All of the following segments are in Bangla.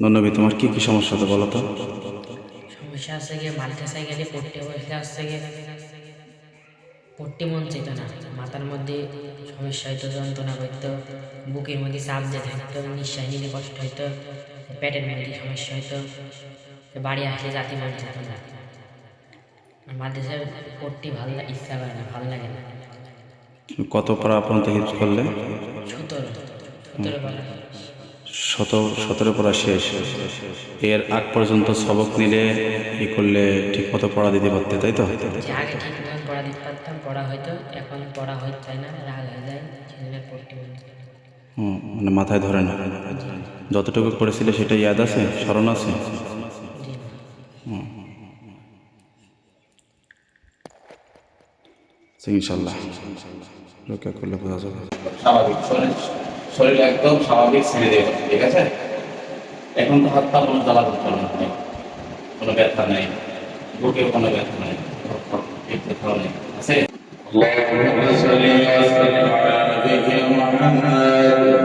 নন্নবী তোমার কি কি সমস্যা তো বলো তো? সমস্যা আছে গিয়ে মাল্টা সাইকেলে পড়তে বসলে আসছে গিয়ে পড়তে মন চেত না। মাথার মধ্যে সমস্যা হইতো যন্ত্রণা করতো বুকের মধ্যে চাপ যে থাকতো নিঃশ্বাস নিতে কষ্ট হইতো পেটের মধ্যে সমস্যা হইতো বাড়ি আসলে জাতি মন চেত না। মাদ্রাসায় পড়তে ভালো লাগে ইচ্ছা করে না ভালো লাগে না। কত পড়া পর্যন্ত হিফজ করলে? সতেরো সতেরো বলা শত সতেরো পড়া শেষ। এর আগ পর্যন্ত সবক নিলে ই করলে ঠিক মতো পড়া দিতে পারতে তাই তো? ঠিক পড়া দিতে পারতাম পড়া হয়তো এখন পড়া হইতে চায় না রাগ হয়ে যায় মন মানে মাথায় ধরে না। যতটুকু পড়েছিলে সেটা ইয়াদ আছে স্মরণ আছে? আচ্ছা, ইনশাল্লাহ। রক্ষা করলে বোঝা যাবে। স্বাভাবিক। শরীর শরীর একদম স্বাভাবিক ছেড়ে দেবে ঠিক আছে এখন তো হাত পা কোনো জ্বালা করতে নেই কোনো ব্যথা নেই বুকেও কোনো ব্যথা নেই পেট ব্যথাও নেই আছে اللهم صل وسلم على نبينا محمد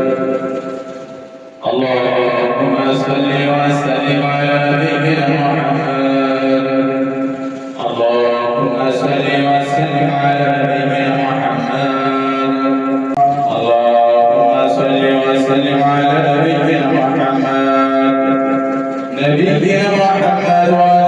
نبينا محمد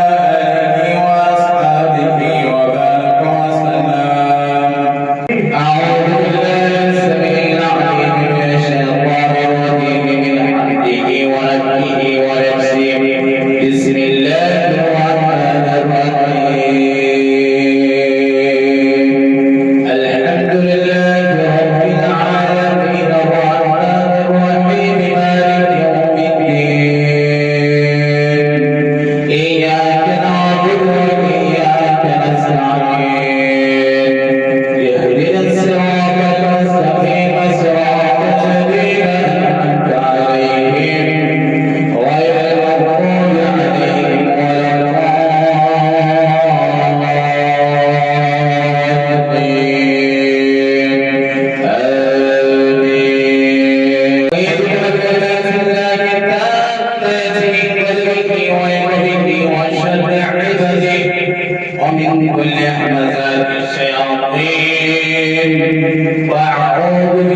وأعوذ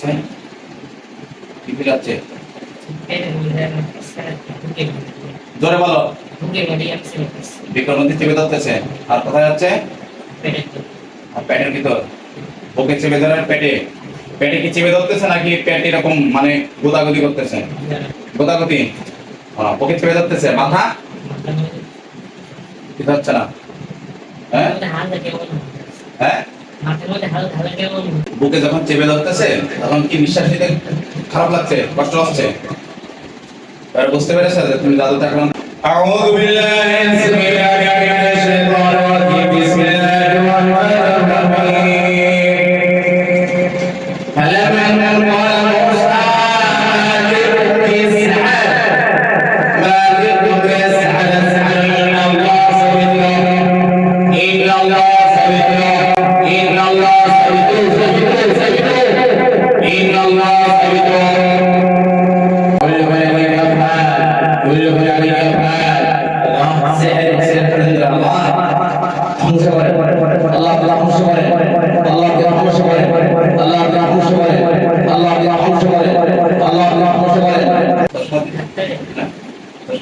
কোন কি আছে। জোরে বলো। বিক্রমন্দি চেপে ধরতেছে। আর কোথায় যাচ্ছে? আর পেটের ভিতর। ওকে চেপে ধরে পেটে পেটে কি চেপে ধরতেছে নাকি পেট এরকম মানে গোদাগুদি করতেছে? গোদাগুদি। হ্যাঁ, ওকে চেপে ধরতেছে। মাথা? কি ধরছে না? হ্যাঁ? হ্যাঁ? মাথার মধ্যে হালকা হালকা কেমন বুকে যখন চেপে ধরতেছে তখন কি নিঃশ্বাস নিতে খারাপ লাগছে কষ্ট হচ্ছে এবার বুঝতে পেরেছে যে তুমি দাদু এখন أعوذ بالله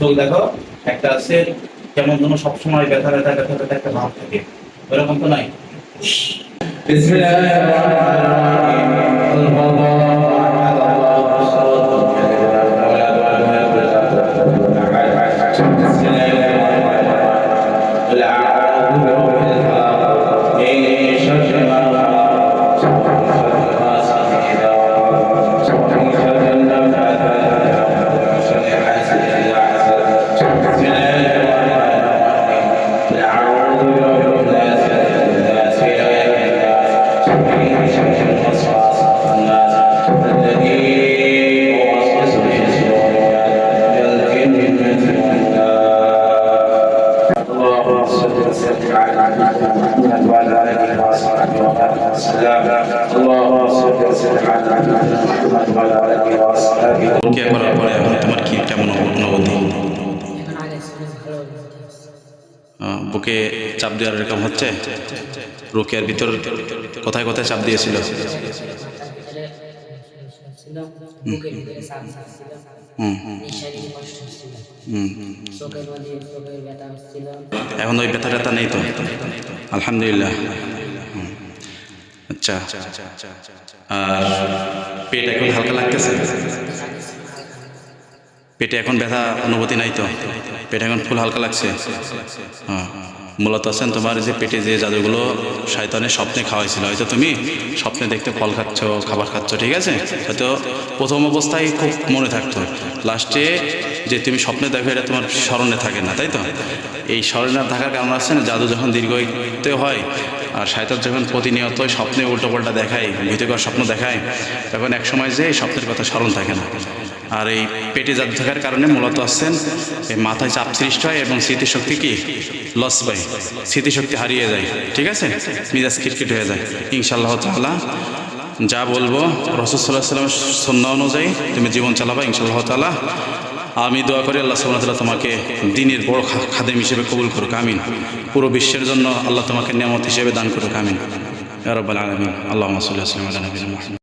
চোখ দেখো, একটা আছে, কেমন যেন সবসময় ব্যথা ব্যথা ব্যথা ব্যথা একটা ভাব থাকে ওরকম তো নাই Bismillahirrahmanirrahim. রুকিয়া করার পরে এখন তোমার কি কেমন অনুভূতি বুকে চাপ দেওয়ার এরকম হচ্ছে? রুকিয়ার ভিতর কোথায় কোথায় চাপ দিয়েছিল। এখন ওই ব্যথা ট্যাথা নেই তো? আলহামদুলিল্লাহ। আচ্ছা। আর পেট এখন হালকা লাগতেছে? পেটে এখন ব্যথা অনুভূতি নাই তো। পেটে এখন ফুল হালকা লাগছে। হ্যাঁ। মূলত আছেন তোমার যে পেটে যে জাদুগুলো শয়তানের স্বপ্নে খাওয়াইছিল। হয়তো তুমি স্বপ্নে দেখতে ফল খাচ্ছ, খাবার খাচ্ছ, ঠিক আছে? হয়তো প্রথম অবস্থায় খুব মনে থাকতো। লাস্টে যে তুমি স্বপ্নে দেখো, এটা তোমার স্মরণে থাকে না, তাই তো? এই স্মরণে থাকার কারণ আছে না, জাদু যখন দীর্ঘতে হয় আর শয়তান যখন প্রতিনিয়ত স্বপ্নে উল্টোপাল্টা দেখায়, ভীতিকর স্বপ্ন দেখায়, তখন এক সময় যে এই স্বপ্নের কথা স্মরণ থাকে না। আর এই পেটে জাদু থাকার কারণে মূলত আসছেন এই মাথায় চাপ সৃষ্টি হয় এবং স্মৃতিশক্তি কি? লস পায়। স্মৃতিশক্তি হারিয়ে যায়। ঠিক আছে? মিজাজ খিটখিট হয়ে যায়। ইনশাল্লাহ তাআলা যা বলব রসুল্লাহ সাল্লামের সন্না অনুযায়ী তুমি জীবন চালাবা ইনশাল্লাহ তাআলা। আমি দোয়া করি আল্লাহ তাআলা তোমাকে দিনের বড় খাদেম হিসেবে কবুল করুক, আমিন। পুরো বিশ্বের জন্য আল্লাহ তোমাকে নিয়ামত হিসেবে দান করুক, আমিন। রাব্বাল আল্লাহুম্মা সাল্লি ওয়া